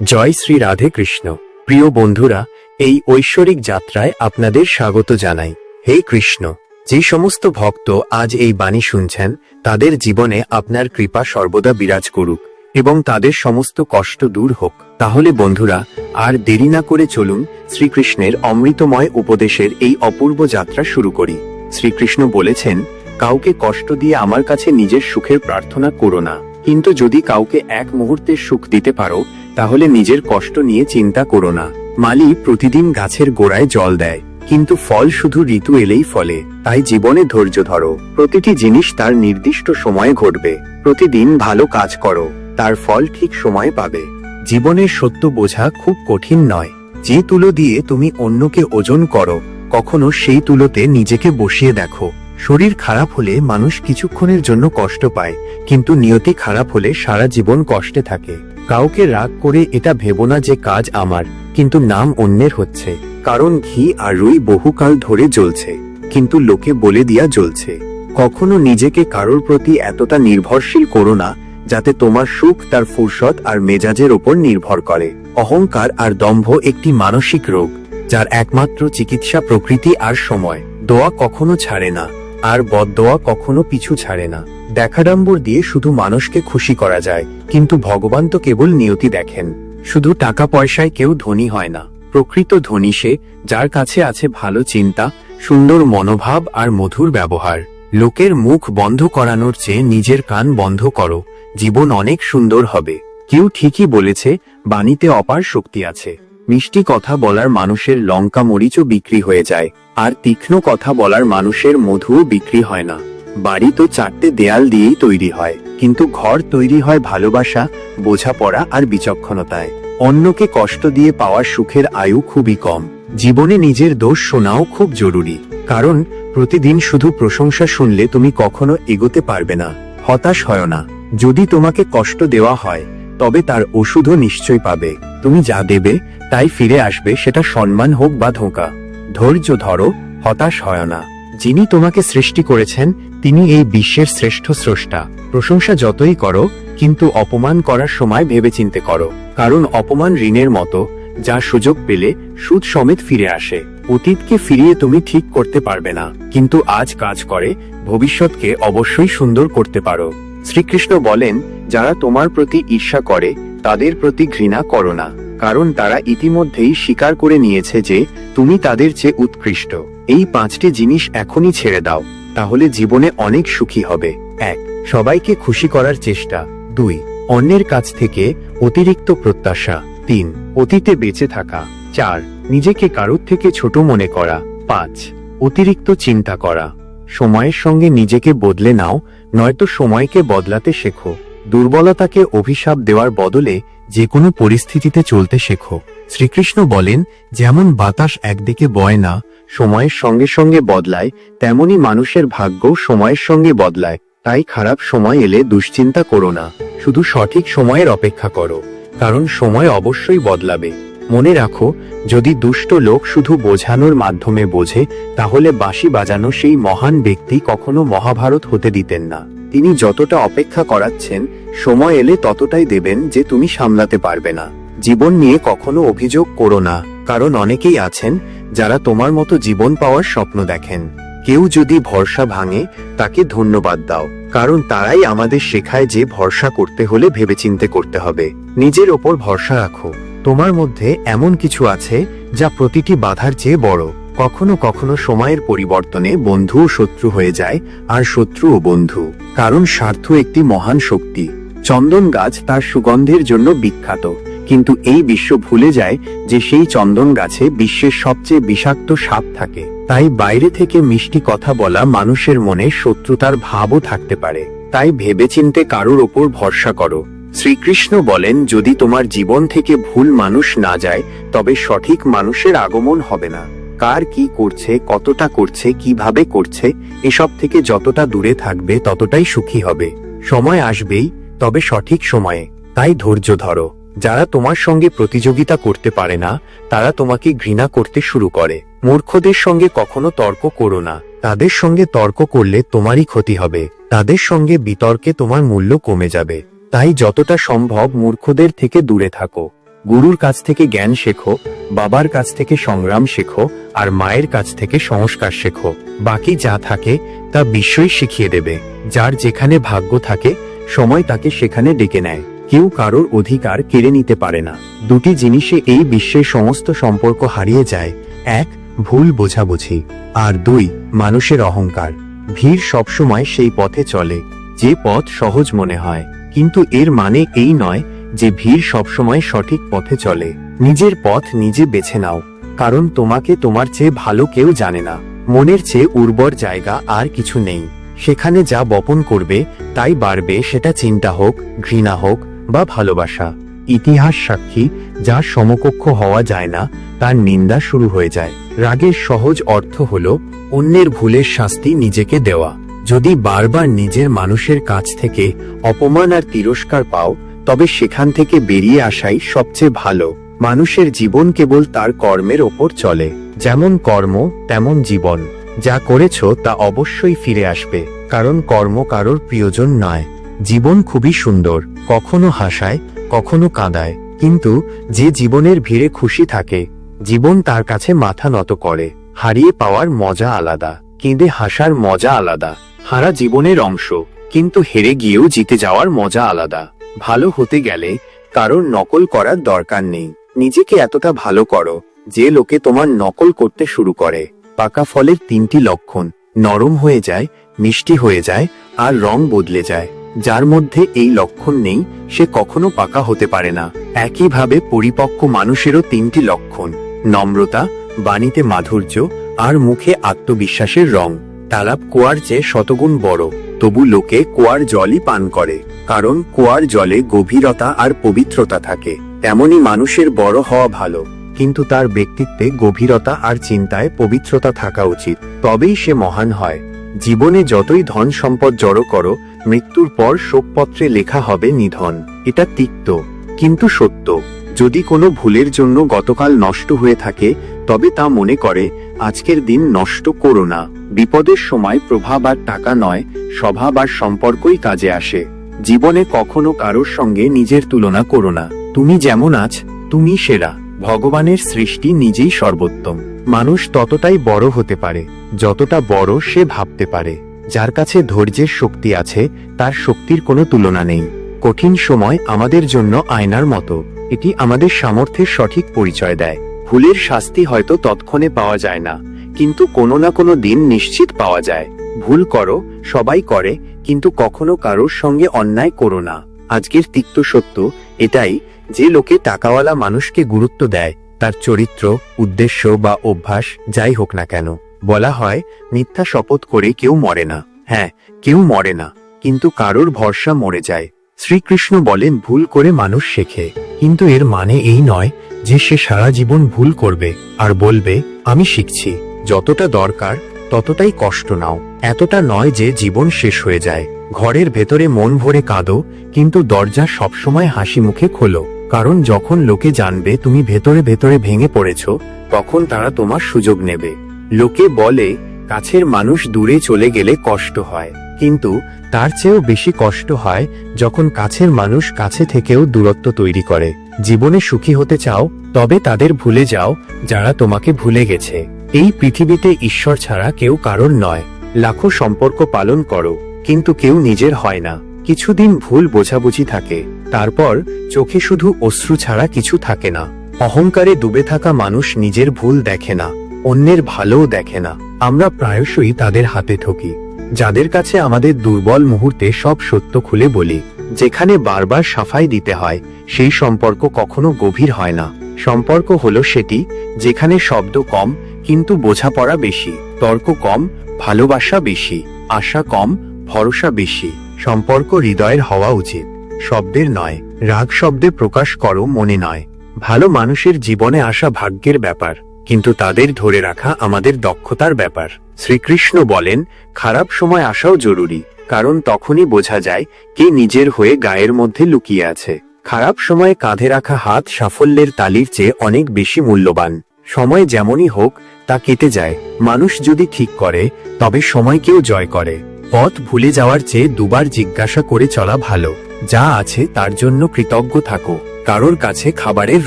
জয় শ্রী রাধে কৃষ্ণ। প্রিয় বন্ধুরা, এই ঐশ্বরিক যাত্রায় আপনাদের স্বাগত জানাই। হে কৃষ্ণ, যে সমস্ত ভক্ত আজ এই বাণী শুনছেন, তাদের জীবনে আপনার কৃপা সর্বদা বিরাজ করুক এবং তাদের সমস্ত কষ্ট দূর হোক। তাহলে বন্ধুরা, আর দেরি না করে চলুন শ্রীকৃষ্ণের অমৃতময় উপদেশের এই অপূর্ব যাত্রা শুরু করি। শ্রীকৃষ্ণ বলেছেন, কাউকে কষ্ট দিয়ে আমার কাছে নিজের সুখের প্রার্থনা করো না। কিন্তু যদি কাউকে এক মুহূর্তের সুখ দিতে পারো, তাহলে নিজের কষ্ট নিয়ে চিন্তা করো না। মালি প্রতিদিন গাছের গোড়ায় জল দেয়, কিন্তু ফল শুধু ঋতু এলেই ফলে, তাই জীবনে ধৈর্য ধরো। প্রতিটি জিনিস তার নির্দিষ্ট সময়ে ঘটবে, প্রতিদিন ভালো কাজ করো, তার ফল ঠিক সময়ে পাবে। জীবনের সত্য বোঝা খুব কঠিন নয়। যে তুলো দিয়ে তুমি অন্যকে ওজন করো, কখনো সেই তুলোতে নিজেকে বসিয়ে দেখো। শরীর খারাপ হলে মানুষ কিছুক্ষণের জন্য কষ্ট পায়, কিন্তু নিয়তি খারাপ হলে সারা জীবন কষ্টে থাকে। কাউকে রাগ করে এটা ভেবো না যে কাজ আমার, কিন্তু নাম অন্যের হচ্ছে। কারণ ঘি আর রুই বহুকাল ধরে জ্বলছে, কিন্তু লোকে বলে দিয়া জ্বলছে। কখনো নিজেকে কারোর প্রতি এতটা নির্ভরশীল করো না, যাতে তোমার সুখ তার ফুরসত আর মেজাজের ওপর নির্ভর করে। অহংকার আর দম্ভ একটি মানসিক রোগ, যার একমাত্র চিকিৎসা প্রকৃতি আর সময়। দোয়া কখনো ছাড়ে না। আর বদদোয়া কখনো পিছু ছাড়ে না। দেখাডাম্বর দিয়ে শুধু মানুষকে খুশি করা যায়, কিন্তু ভগবান তো কেবল নিয়তি দেখেন। শুধু টাকা পয়সায় কেউ ধনী হয় না। প্রকৃত ধনী সে, যার কাছে আছে ভালো চিন্তা, সুন্দর মনোভাব আর মধুর ব্যবহার। লোকের মুখ বন্ধ করানোর চেয়ে নিজের কান বন্ধ করো, জীবন অনেক সুন্দর হবে। কেউ ঠিকই বলেছে, বাণীতে অপার শক্তি আছে। মিষ্টি কথা বলার মানুষের লঙ্কা মরিচও বিক্রি হয়ে যায়। আর তীক্ষ্ণ কথা বলার মানুষের মধুও বিক্রি হয় না। বাড়ি তো চারটে দেয়াল দিয়েই তৈরি হয়, কিন্তু ঘর তৈরি হয় ভালোবাসা, বোঝাপড়া আর বিচক্ষণতায়। অন্যকে কষ্ট দিয়ে পাওয়ার সুখের আয়ু খুবই কম। জীবনে নিজের দোষ শোনাও খুব জরুরি। কারণ, প্রতিদিন শুধু প্রশংসা শুনলে তুমি কখনো এগোতে পারবে না। হতাশ হয় না। যদি তোমাকে কষ্ট দেওয়া হয়, তবে তার ওষুধও নিশ্চয় পাবে। তুমি যা দেবে, তাই ফিরে আসবে, সেটা সম্মান হোক বা ধোঁকা। ধৈর্য ধরো, হতাশ হয় না। যিনি তোমাকে সৃষ্টি করেছেন, তিনি এই বিশ্বের শ্রেষ্ঠ স্রষ্টা। প্রশংসা যতই করো, কিন্তু অপমান করার সময় ভেবেচিন্তে করো। কারণ অপমান ঋণের মতো, যা সুযোগ পেলে সুদ সমেত ফিরে আসে। অতীতকে ফিরিয়ে তুমি ঠিক করতে পারবে না। কিন্তু আজ কাজ করে, ভবিষ্যৎকে অবশ্যই সুন্দর করতে পারো। শ্রীকৃষ্ণ বলেন, যারা তোমার প্রতি ঈর্ষা করে, তাদের প্রতি ঘৃণা করো না। কারণ তারা ইতিমধ্যেই স্বীকার করে নিয়েছে যে তুমি তাদের চেয়ে উৎকৃষ্ট। এই পাঁচটি জিনিস এখনই ছেড়ে দাও, তাহলে জীবনে অনেক সুখী হবে। এক, সবাইকে খুশি করার চেষ্টা। দুই, অন্যের কাছ থেকে অতিরিক্ত প্রত্যাশা। তিন, অতীতে বেঁচে থাকা। চার, নিজেকে কারোর থেকে ছোট মনে করা। পাঁচ, অতিরিক্ত চিন্তা করা। সময়ের সঙ্গে নিজেকে বদলে নাও, নয়তো সময়কে বদলাতে শেখো। দুর্বলতাকে অভিশাপ দেওয়ার বদলে যে কোনো পরিস্থিতিতে চলতে শেখো। শ্রীকৃষ্ণ বলেন, যেমন বাতাস একদিকে বয় না, সময়ের সঙ্গে সঙ্গে বদলায়, তেমনি মানুষের ভাগ্য সময়ের সঙ্গে বদলায়। তাই খারাপ সময় এলে দুশ্চিন্তা করো না, শুধু সঠিক সময়ের অপেক্ষা করো, কারণ সময় অবশ্যই বদলাবে। মনে রাখো, যদি দুষ্ট লোক শুধু বোঝানোর মাধ্যমে বোঝে, তাহলে বাঁশি বাজানো সেই মহান ব্যক্তি কখনো মহাভারত হতে দিতেন না। তিনি যতটা অপেক্ষা করাচ্ছেন, সময় এলে ততটাই দেবেন যে তুমি সামলাতে পারবে না। জীবন নিয়ে কখনো অভিযোগ করো না, কারণ অনেকেই আছেন যারা তোমার মতো জীবন পাওয়ার স্বপ্ন দেখেন। কেউ যদি ভরসা ভাঙে, তাকে ধন্যবাদ দাও, কারণ তারাই আমাদের শেখায় যে ভরসা করতে হলে ভেবেচিন্তে করতে হবে। নিজের ওপর ভরসা রাখো। তোমার মধ্যে এমন কিছু আছে যা প্রতিটি বাধার চেয়ে বড়। কখনো কখনো সময়ের পরিবর্তনে বন্ধু ও শত্রু হয়ে যায়, আর শত্রু ও বন্ধু। কারণ স্বার্থ একটি মহান শক্তি। চন্দন গাছ তার সুগন্ধের জন্য বিখ্যাত। কিন্তু এই বিশ্ব ভুলে যায় যে সেই চন্দন গাছে বিশ্বের সবচেয়ে বিষাক্ত সাপ থাকে। তাই বাইরে থেকে মিষ্টি কথা বলা মানুষের মনে শত্রুতার ভাবও থাকতে পারে। তাই ভেবেচিন্তে কারোর ওপর ভরসা করো। শ্রীকৃষ্ণ বলেন, যদি তোমার জীবন থেকে ভুল মানুষ না যায়, তবে সঠিক মানুষের আগমন হবে না। কার কি করছে, কতটা করছে, কীভাবে করছে, এসব থেকে যতটা দূরে থাকবে ততটাই সুখী হবে। সময় আসবেই, তবে সঠিক সময়ে। তাই ধৈর্য ধরো। যারা তোমার সঙ্গে প্রতিযোগিতা করতে পারে না, তারা তোমাকে ঘৃণা করতে শুরু করে। মূর্খদের সঙ্গে কখনো তর্ক করো না। তাদের সঙ্গে তর্ক করলে তোমারই ক্ষতি হবে। তাদের সঙ্গে বিতর্কে তোমার মূল্য কমে যাবে। তাই যতটা সম্ভব মূর্খদের থেকে দূরে থাকো। গুরুর কাছ থেকে জ্ঞান শেখো, বাবার কাছ থেকে সংগ্রাম শেখো, আর মায়ের কাছ থেকে সংস্কার শেখো। বাকি যা থাকে, তা বিশ্বই শিখিয়ে দেবে। যার যেখানে ভাগ্য থাকে, সময় তাকে সেখানে ডেকে নেয়। কেউ কারোর অধিকার কেড়ে নিতে পারে না। দুটি জিনিসে এই বিশ্বের সমস্ত সম্পর্ক হারিয়ে যায়। এক, ভুল বোঝাবুঝি। আর দুই, মানুষের অহংকার। ভিড় সবসময় সেই পথে চলে, যে পথ সহজ মনে হয়। কিন্তু এর মানে এই নয় যে ভিড় সবসময় সঠিক পথে চলে। নিজের পথ নিজে বেছে নাও, কারণ তোমাকে তোমার চেয়ে ভালো কেউ জানে না। মনের চেয়ে উর্বর জায়গা আর কিছু নেই। সেখানে যা বপন করবে, তাই বাড়বে, সেটা চিন্তা হোক, ঘৃণা হোক বা ভালোবাসা। ইতিহাস সাক্ষী, যা সমকক্ষ হওয়া যায় না, তার নিন্দা শুরু হয়ে যায়। রাগের সহজ অর্থ হল, অন্যের ভুলের শাস্তি নিজেকে দেওয়া। যদি বারবার নিজের মানুষের কাছ থেকে অপমান আর তিরস্কার পাও তবে সেখান থেকে বেরিয়ে আসাই সবচেয়ে ভালো। মানুষের জীবন কেবল তার কর্মের ওপর চলে। যেমন কর্ম, তেমন জীবন। যা করেছ তা অবশ্যই ফিরে আসবে। কারণ কর্ম কারোর প্রিয়জন নয়। জীবন খুবই সুন্দর। কখনো হাসায়, কখনো কাঁদায়। কিন্তু যে জীবনের ভিড়ে খুশি থাকে, জীবন তার কাছে মাথা নত করে। হারিয়ে পাওয়ার মজা আলাদা। কেঁদে হাসার মজা আলাদা। হারা জীবনের অংশ। কিন্তু হেরে গিয়েও জিতে যাওয়ার মজা আলাদা। ভালো হতে গেলে কারোর নকল করার দরকার নেই। নিজেকে এতটা ভালো করো যে লোকে তোমার নকল করতে শুরু করে। পাকা ফলের তিনটি লক্ষণ, নরম হয়ে যায়, মিষ্টি হয়ে যায় আর রং বদলে যায়। যার মধ্যে এই লক্ষণ নেই, সে কখনো পাকা হতে পারে না। একইভাবে পরিপক্ক মানুষেরও তিনটি লক্ষণ, নম্রতা, বাণীতে মাধুর্য আর মুখে আত্মবিশ্বাসের রং। তালাব কুয়ার চেয়ে শতগুণ বড়, তবু লোকে কুয়ার জলই পান করে। কারণ কুয়ার জলে গভীরতা আর পবিত্রতা থাকে। তেমনি মানুষের বড় হওয়া ভালো। কিন্তু তার ব্যক্তিত্বে গভীরতা আর চিন্তায় পবিত্রতা থাকা উচিত। তবেই সে মহান হয়। জীবনে যতই ধন সম্পদ জড়ো করো, মৃত্যুর পর শোকপত্রে লেখা হবে নিধন। এটা তিক্ত, কিন্তু সত্য। যদি কোনো ভুলের জন্য গতকাল নষ্ট হয়ে থাকে, তবে তা মনে করে, আজকের দিন নষ্ট করো না। বিপদের সময় প্রভাব আর টাকা নয়, স্বভাব আর সম্পর্কই কাজে আসে। জীবনে কখনো কারোর সঙ্গে নিজের তুলনা করো না। তুমি যেমন আছ, তুমি সেরা। ভগবানের সৃষ্টি নিজেই সর্বোত্তম। মানুষ ততটাই বড় হতে পারে, যতটা বড় সে ভাবতে পারে। যার কাছে ধৈর্যের শক্তি আছে, তার শক্তির কোনো তুলনা নেই। কঠিন সময় আমাদের জন্য আয়নার মতো। এটি আমাদের সামর্থ্যের সঠিক পরিচয় দেয়। ভুলের শাস্তি হয়তো তৎক্ষণে পাওয়া যায় না, কিন্তু কোনো না কোনো দিন নিশ্চিত পাওয়া যায়। ভুল করো, সবাই করে কিন্তু কখনো কারোর সঙ্গে অন্যায় করো না। আজকের তিক্ত সত্য এটাই যে লোকে টাকাওয়ালা মানুষকে গুরুত্ব দেয়, তার চরিত্র, উদ্দেশ্য বা অভ্যাস যাই হোক না কেন। বলা হয়, মিথ্যা শপথ করে কেউ মরে না। হ্যাঁ কেউ মরে না, কিন্তু কারোর ভরসা মরে যায়। শ্রীকৃষ্ণ বলেন, ভুল করে মানুষ শেখে। কিন্তু এর মানে এই নয় যে সে সারা জীবন ভুল করবে আর বলবে, আমি শিখছি। যতটা দরকার ততটাই কষ্ট নাও। এতটা নয় যে জীবন শেষ হয়ে যায়। ঘরের ভেতরে মন ভরে কাঁদো, কিন্তু দরজা সবসময় হাসি মুখে খোলো। কারণ যখন লোকে জানবে তুমি ভেতরে ভেতরে ভেঙে পড়েছ, তখন তারা তোমার সুযোগ নেবে। লোকে বলে, কাছের মানুষ দূরে চলে গেলে কষ্ট হয়। কিন্তু তার চেয়েও বেশি কষ্ট হয় যখন কাছের মানুষ কাছে থেকেও দূরত্ব তৈরি করে। জীবনে সুখী হতে চাও, তবে তাদের ভুলে যাও যারা তোমাকে ভুলে গেছে। এই পৃথিবীতে ঈশ্বর ছাড়া কেউ কারণ নয়। লাখো সম্পর্ক পালন করো, কিন্তু কেউ নিজের হয় না। কিছুদিন ভুল বোঝাবুঝি থাকে, তারপর চোখে শুধু অশ্রু ছাড়া কিছু থাকে না। অহংকারে ডুবে থাকা মানুষ নিজের ভুল দেখে না, অন্যের ভালোও দেখে না। আমরা প্রায়শই তাদের হাতে ঠকি, যাদের কাছে আমাদের দুর্বল মুহূর্তে সব সত্য খুলে বলি। যেখানে বারবার সাফাই দিতে হয়, সেই সম্পর্ক কখনো গভীর হয় না। সম্পর্ক হলো সেটি, যেখানে শব্দ কম কিন্তু বোঝাপড়া বেশি, তর্ক কম, ভালোবাসা বেশি, আশা কম, ভরসা বেশি। সম্পর্ক হৃদয়ের হওয়া উচিত, শব্দের নয়। রাগ শব্দে প্রকাশ করো, মনে নয়। ভালো মানুষের জীবনে আসা ভাগ্যের ব্যাপার, কিন্তু তাদের ধরে রাখা আমাদের দক্ষতার ব্যাপার। শ্রীকৃষ্ণ বলেন, খারাপ সময় আসাও জরুরি, কারণ তখনই বোঝা যায় কে নিজের হয়ে গায়ের মধ্যে লুকিয়ে আছে। খারাপ সময়ে কাঁধে রাখা হাত সাফল্যের তালির চেয়ে অনেক বেশি মূল্যবান। সময় যেমনই হোক, তা কেটে যায়। মানুষ যদি ঠিক করে, তবে সময়কেও জয় করে। পথ ভুলে যাওয়ার চেয়ে দুবার জিজ্ঞাসা করে চলা ভালো। যা আছে তার জন্য কৃতজ্ঞ থাকো। কারোর কাছে খাবারের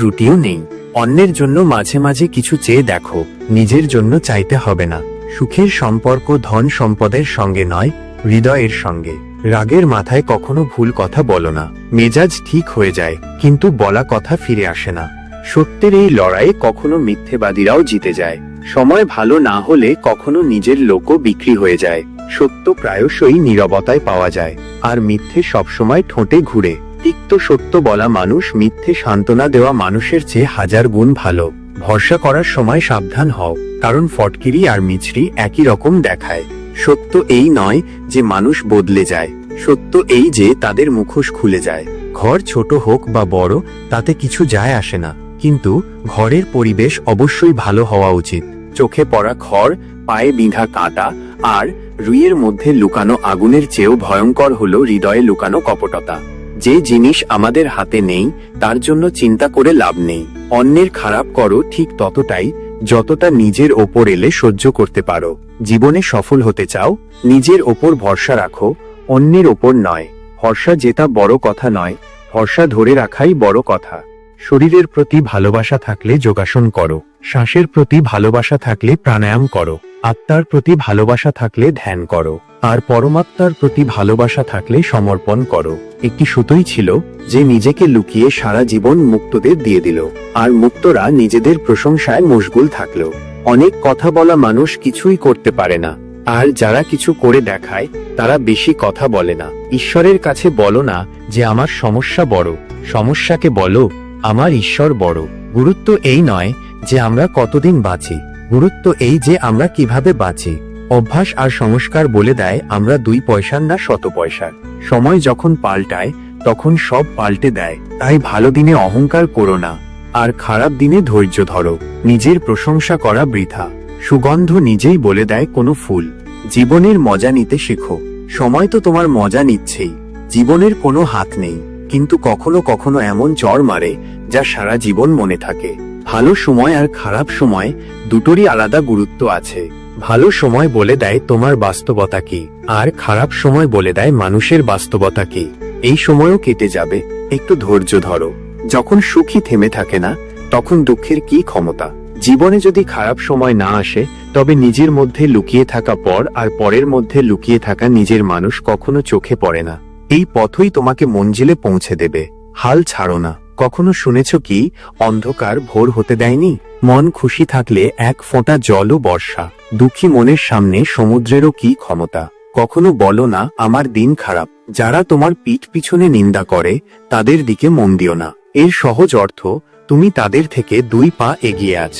রুটিও নেই। অন্যের জন্য মাঝে মাঝে কিছু চেয়ে দেখো। নিজের জন্য চাইতে হবে না। সুখের সম্পর্ক ধন সম্পদের সঙ্গে নয়, হৃদয়ের সঙ্গে। রাগের মাথায় কখনো ভুল কথা বলো না। মেজাজ ঠিক হয়ে যায়, কিন্তু বলা কথা ফিরে আসে না। সত্যের এই লড়াইয়ে কখনো মিথ্যেবাদীরাও জিতে যায়। সময় ভালো না হলে কখনো নিজের লোকও বিক্রি হয়ে যায়। সত্য প্রায়শই নীরবতায় পাওয়া যায়। আর মিথ্যে সবসময় ঠোঁটে ঘুরে। তিক্ত সত্য বলা মানুষ মিথ্যে সান্ত্বনা দেওয়া মানুষের চেয়ে হাজার গুণ ভালো। ভরসা করার সময় সাবধান হও, কারণ ফটকিরি আর মিছরি একই রকম দেখায়। সত্য এই নয় যে মানুষ বদলে যায়। সত্য এই যে তাদের মুখোশ খুলে যায়। ঘর ছোট হোক বা বড়, তাতে কিছু যায় আসে না। কিন্তু ঘরের পরিবেশ অবশ্যই ভালো হওয়া উচিত। চোখে পড়া খড়, পায়ে বিঁধা কাঁটা আর রুইয়ের মধ্যে লুকানো আগুনের চেয়েও ভয়ঙ্কর হল হৃদয়ে লুকানো কপটতা। যে জিনিস আমাদের হাতে নেই, তার জন্য চিন্তা করে লাভ নেই। অন্যের খারাপ করো ঠিক ততটাই, যতটা নিজের ওপর এলে সহ্য করতে পারো। জীবনে সফল হতে চাও, নিজের ওপর ভরসা রাখো, অন্যের ওপর নয়। ভরসা যেটা বড় কথা নয়, ভরসা ধরে রাখাই বড় কথা। শরীরের প্রতি ভালোবাসা থাকলে যোগাসন করো। শ্বাসের প্রতি ভালোবাসা থাকলে প্রাণায়াম করো। আত্মার প্রতি ভালোবাসা থাকলে ধ্যান করো। আর পরমাত্মার প্রতি ভালোবাসা থাকলে সমর্পণ করো। একটি সুতোই ছিল যে নিজেকে লুকিয়ে সারা জীবন মুক্তদের দিয়ে দিল। আর মুক্তরা নিজেদের প্রশংসায় মশগুল থাকল। অনেক কথা বলা মানুষ কিছুই করতে পারে না। আর যারা কিছু করে দেখায়, তারা বেশি কথা বলে না। ঈশ্বরের কাছে বলো না যে আমার সমস্যা বড়। সমস্যাকে বলো আমার ঈশ্বর বড়। গুরুত্ব এই নয় যে আমরা কতদিন বাঁচি। গুরুত্ব এই যে আমরা কীভাবে বাঁচি। অভ্যাস আর সংস্কার বলে দেয় আমরা দুই পয়সার না শত পয়সার। সময় যখন পাল্টায়, তখন সব পাল্টে দেয়। তাই ভালো দিনে অহংকার করো না। আর খারাপ দিনে ধৈর্য ধরো। নিজের প্রশংসা করা বৃথা। সুগন্ধ নিজেই বলে দেয় কোনো ফুল। জীবনের মজা নিতে শেখো। সময় তো তোমার মজা নিচ্ছেই। জীবনের কোনো হাত নেই। কিন্তু কখনো কখনো এমন চর মারে, যা সারা জীবন মনে থাকে। ভালো সময় আর খারাপ সময় দুটোরই আলাদা গুরুত্ব আছে। ভালো সময় বলে দেয় তোমার বাস্তবতা কি, আর খারাপ সময় বলে দেয় মানুষের বাস্তবতা কি। এই সময়ও কেটে যাবে, একটু ধৈর্য ধরো। যখন সুখী থেমে থাকে না, তখন দুঃখের কি ক্ষমতা? জীবনে যদি খারাপ সময় না আসে, তবে নিজের মধ্যে লুকিয়ে থাকা পর আর পরের মধ্যে লুকিয়ে থাকা নিজের মানুষ কখনো চোখে পড়ে না। এই পথই তোমাকে মঞ্জিলে পৌঁছে দেবে। হাল ছাড়ো না। কখনো শুনেছ কি, অন্ধকার ভোর হতে দেয়নি? মন খুশি থাকলে এক ফোঁটা জলও বর্ষা। দুঃখী মনের সামনে সমুদ্রেরও কি ক্ষমতা? কখনো বলো না, আমার দিন খারাপ। যারা তোমার পিঠ পিছনে নিন্দা করে, তাদের দিকে মন দিও না। এর সহজ অর্থ, তুমি তাদের থেকে দুই পা এগিয়ে আছ।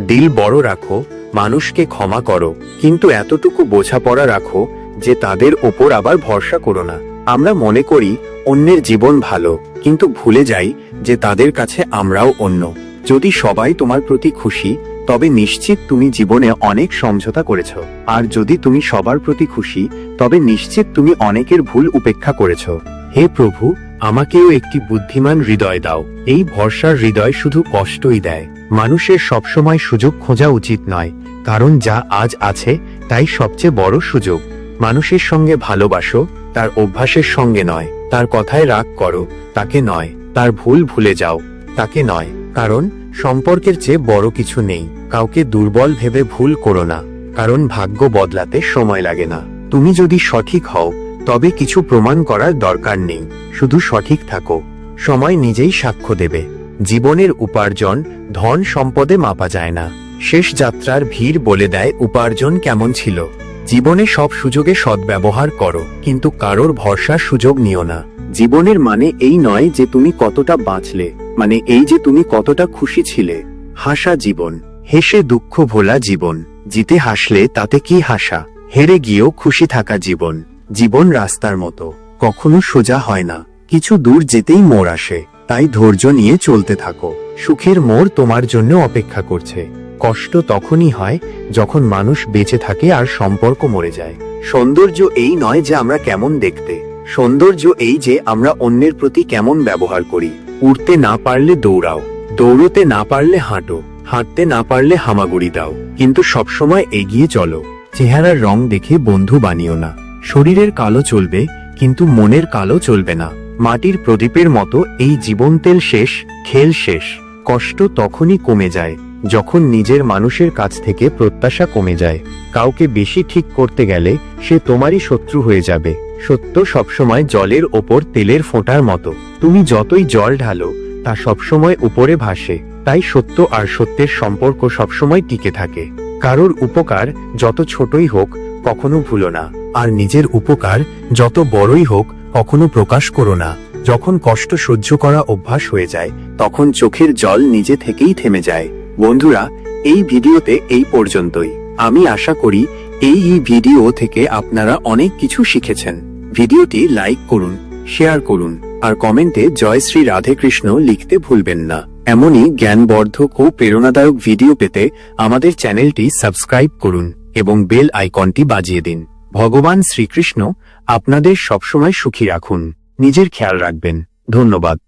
দিল বড় রাখো, মানুষকে ক্ষমা করো। কিন্তু এতটুকু বোঝাপড়া রাখো যে তাদের ওপর আবার ভরসা করো না। আমরা মনে করি অন্যের জীবন ভালো, কিন্তু ভুলে যাই যে তাদের কাছে আমরাও অন্য। যদি সবাই তোমার প্রতি খুশি, তবে নিশ্চিত তুমি জীবনে অনেক সমঝোতা করেছ। আর যদি তুমি সবার প্রতি খুশি, তবে নিশ্চিত তুমি অনেকের ভুল উপেক্ষা করেছ। হে প্রভু, আমাকেও একটি বুদ্ধিমান হৃদয় দাও। এই ভরসার হৃদয় শুধু কষ্টই দেয়। মানুষের সবসময় সুযোগ খোঁজা উচিত নয়, কারণ যা আজ আছে, তাই সবচেয়ে বড় সুযোগ। মানুষের সঙ্গে ভালোবাসো, তার অভ্যাসের সঙ্গে নয়। তার কথায় রাগ করো, তাকে নয়। তার ভুল ভুলে যাও, তাকে নয়। কারণ সম্পর্কের চেয়ে বড় কিছু নেই। কাউকে দুর্বল ভেবে ভুল করো না। কারণ ভাগ্য বদলাতে সময় লাগে না। তুমি যদি সঠিক হও, তবে কিছু প্রমাণ করার দরকার নেই। শুধু সঠিক থাকো। সময় নিজেই সাক্ষ্য দেবে। জীবনের উপার্জন ধন সম্পদে মাপা যায় না। শেষ যাত্রার ভিড় বলে দেয় উপার্জন কেমন ছিল। জীবনে সব সুযোগে সদ্ব্যবহার করো, কিন্তু কারোর ভরসার সুযোগ নিও না। জীবনের মানে এই নয় যে তুমি কতটা বাঁচলে মানে এই যে তুমি কতটা খুশি ছিলে। হাসা জীবন, হেসে দুঃখ ভোলা জীবন, জিতে হাসলে তাতে কি হাসা? হেরে গিয়েও খুশি থাকা জীবন জীবন রাস্তার মতো, কখনো সোজা হয় না, কিছু দূর যেতেই মোড় আসে, তাই ধৈর্য নিয়ে চলতে থাকো। সুখের মোড় তোমার জন্য অপেক্ষা করছে। কষ্ট তখনই হয় যখন মানুষ বেঁচে থাকে আর সম্পর্ক মরে যায়। সৌন্দর্য এই নয় যে আমরা কেমন দেখতে। সৌন্দর্য এই যে আমরা অন্যের প্রতি কেমন ব্যবহার করি। উড়তে না পারলে দৌড়াও। দৌড়তে না পারলে হাঁটো। হাঁটতে না পারলে হামাগুড়ি দাও। কিন্তু সবসময় এগিয়ে চলো। চেহারার রং দেখে বন্ধু বানিও না। শরীরের কালো চলবে, কিন্তু মনের কালো চলবে না। মাটির প্রদীপের মতো এই জীবন তেল শেষ, খেল শেষ। কষ্ট তখনই কমে যায়। যখন নিজের মানুষের কাছ থেকে প্রত্যাশা কমে যায়, কাউকে বেশি ঠিক করতে গেলে সে তোমারই শত্রু হয়ে যাবে। সত্য সবসময় জলের ওপর তেলের ফোঁটার মতো। তুমি যতই জল ঢালো, তা সবসময় উপরে ভাসে। তাই সত্য আর সত্যের সম্পর্ক সবসময় টিকে থাকে। কারোর উপকার যত ছোটই হোক, কখনো ভুলো না। আর নিজের উপকার যত বড়ই হোক, কখনো প্রকাশ করো না। যখন কষ্ট সহ্য করা অভ্যাস হয়ে যায়, তখন চোখের জল নিজে থেকেই থেমে যায়। বন্ধুরা, এই ভিডিওতে এই পর্যন্তই। আমি আশা করি এই ভিডিও থেকে আপনারা অনেক কিছু শিখেছেন। ভিডিওটি লাইক করুন, শেয়ার করুন, আর কমেন্টে জয় শ্রী রাধে কৃষ্ণ লিখতে ভুলবেন না। এমনই জ্ঞানবর্ধক ও প্রেরণাদায়ক ভিডিও পেতে আমাদের চ্যানেলটি সাবস্ক্রাইব করুন এবং বেল আইকনটি বাজিয়ে দিন। ভগবান শ্রীকৃষ্ণ আপনাদের সবসময় সুখী রাখুন। নিজের খেয়াল রাখবেন। ধন্যবাদ।